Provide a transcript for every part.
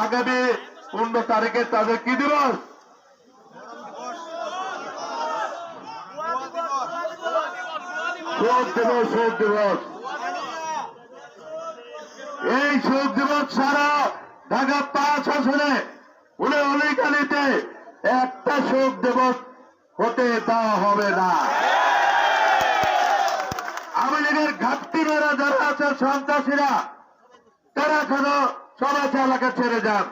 আগামী পনেরো তারিখে তাদের কি দিবস? শোক দিবস শোক দিবস। এই শোক দিবস ছাড়া ঢাকা পাঁচ আসনে উনি অলিকালিতে একটা শোক দিবস হতে দেওয়া হবে না। আওয়ামী লীগের ঘাটতিরা যারা আছে সন্ত্রাসীরা, তারা কেন সবাই এলাকা ছেড়ে যান।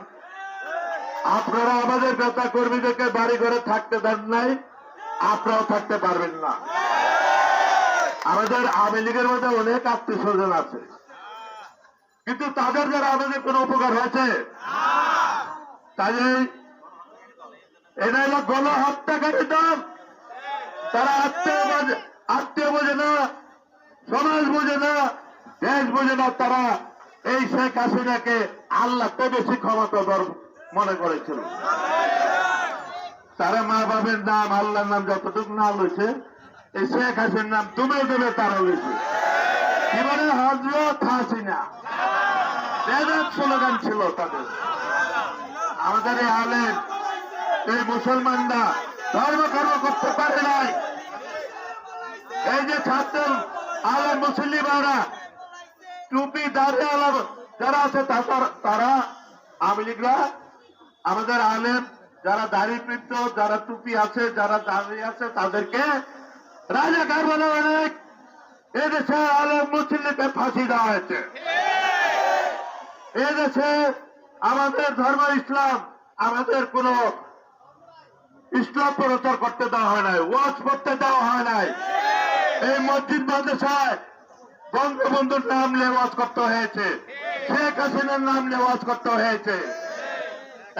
আপনারা আমাদের নেতা কর্মীদেরকে বাড়ি ঘরে থাকতে দেন নাই, আপনারাও থাকতে পারবেন না। আমাদের আওয়ামী লীগের মধ্যে অনেক আত্মীয় স্বজন আছে। কিন্তু তাদের দ্বারা আমাদের কোনো উপকার হয়েছে? তাই এটা হলো গণ হত্যাকারী দল। তারা আত্মীয় আত্মীয় বোঝে না, সমাজ বোঝে না, দেশ বোঝে না, তারা এই শেখ হাসিনাকে আল্লাহ তো বেশি ক্ষমতাধর মনে করেছিল তারা মা বাবের নাম, আল্লাহর নাম যতটুকু না লইছে, এই শেখ হাসিনার নাম তুমি দেবে তারা লইছে এবারে হজরত হাসিনা। স্লোগান ছিল তাদের। আমাদের এই আলেম, এই মুসলমানরা ধর্ম কর্ম করতে পারে নাই। এই যে ছাত্র আলেম মুসলিমারা টুপি দাঁড়িয়ে যারা আছে তারা আওয়ামী লীগরা আমাদের আলেম, যারা দাড়ি বৃদ্ধ যারা টুপি আছে, যারা দাঁড়িয়ে আছে, তাদেরকে রাজাকার বলে অনেক এদেশে আলেম মুসলিমকে ফাঁসি দেওয়া হয়েছে। এদেশে আমাদের ধর্ম ইসলাম, আমাদের কোন ইসলাম প্রচার করতে দেওয়া হয় নাই, ওয়াজ করতে দেওয়া হয় নাই। এই মসজিদ মাদ্রাসায় বঙ্গবন্ধুর নাম নিয়ে ওয়াজ করতে হয়েছে। শেখ হাসিনার নাম নিয়ে ওয়াজ করতে হয়েছে।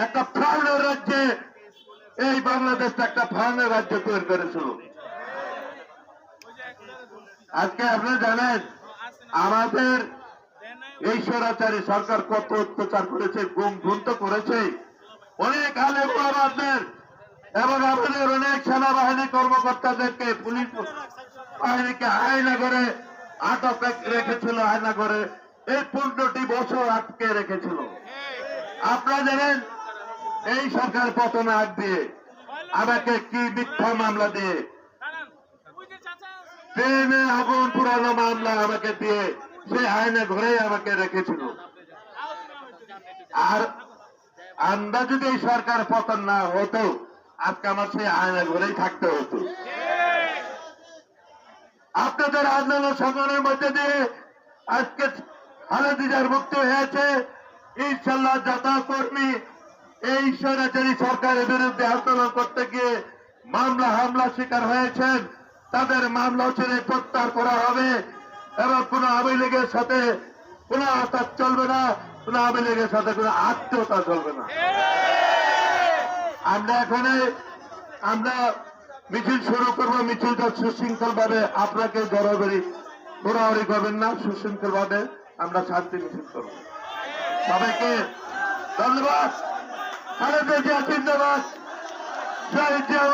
একটা প্রাণের রাজ্যে এই বাংলাদেশটা একটা প্রাণের রাজ্য তৈরি করেছিল। আজকে আপনি জানেন, আমাদের এই স্বরাচারী সরকার কত অত্যাচার করেছে, গুম তো করেছে। অনেক আলেম আমাদের এবং আমাদের অনেক সেনাবাহিনী কর্মকর্তাদেরকে, পুলিশ বাহিনীকে আয়না করে আটক রেখেছিল আয়না করে এই পনেরোটি বছর আটকে রেখেছিল। আপনারা জানেন, এই সরকার পতন আগ দিয়ে আমাকে কি মিথ্যা মামলা দিয়ে ট্রেনে আগুন পুরানো মামলা আমাকে দিয়ে সে আয়না ঘরে আমাকে রেখেছিল। আর আমরা যদি এই সরকার পতন না হতো, আজকে আমার সেই আয়না ঘরেই থাকতে হতো। আপনাদের আন্দোলন সংগ্রামের মধ্যে দিয়ে আজকে খালেদিজার মুক্তি হয়েছে। ইনশাল্লাহ যাতা কর্মী এই স্বৈরাচারী সরকারের বিরুদ্ধে আন্দোলন করতে গিয়ে মামলা হামলা শিকার হয়েছেন। তাদের মামলা ছেড়ে প্রত্যাহার করা হবে এবং কোন আওয়ামী লীগের সাথে কোন আতাত চলবে না, কোন আওয়ামী লীগের সাথে কোন আত্মীয়তা চলবে না। আমরা এখানে আমরা মিছিল শুরু করব, মিছিলটা সুশৃঙ্খল ভাবে আপনাকে জড়াবড়ি, ঘোরাঘুরি করবেন না, সুশৃঙ্খল ভাবে আমরা শান্তি মিছিল করব। সবাইকে ধন্যবাদ। জিয়া জিন্দাবাদ। জয় জিয়া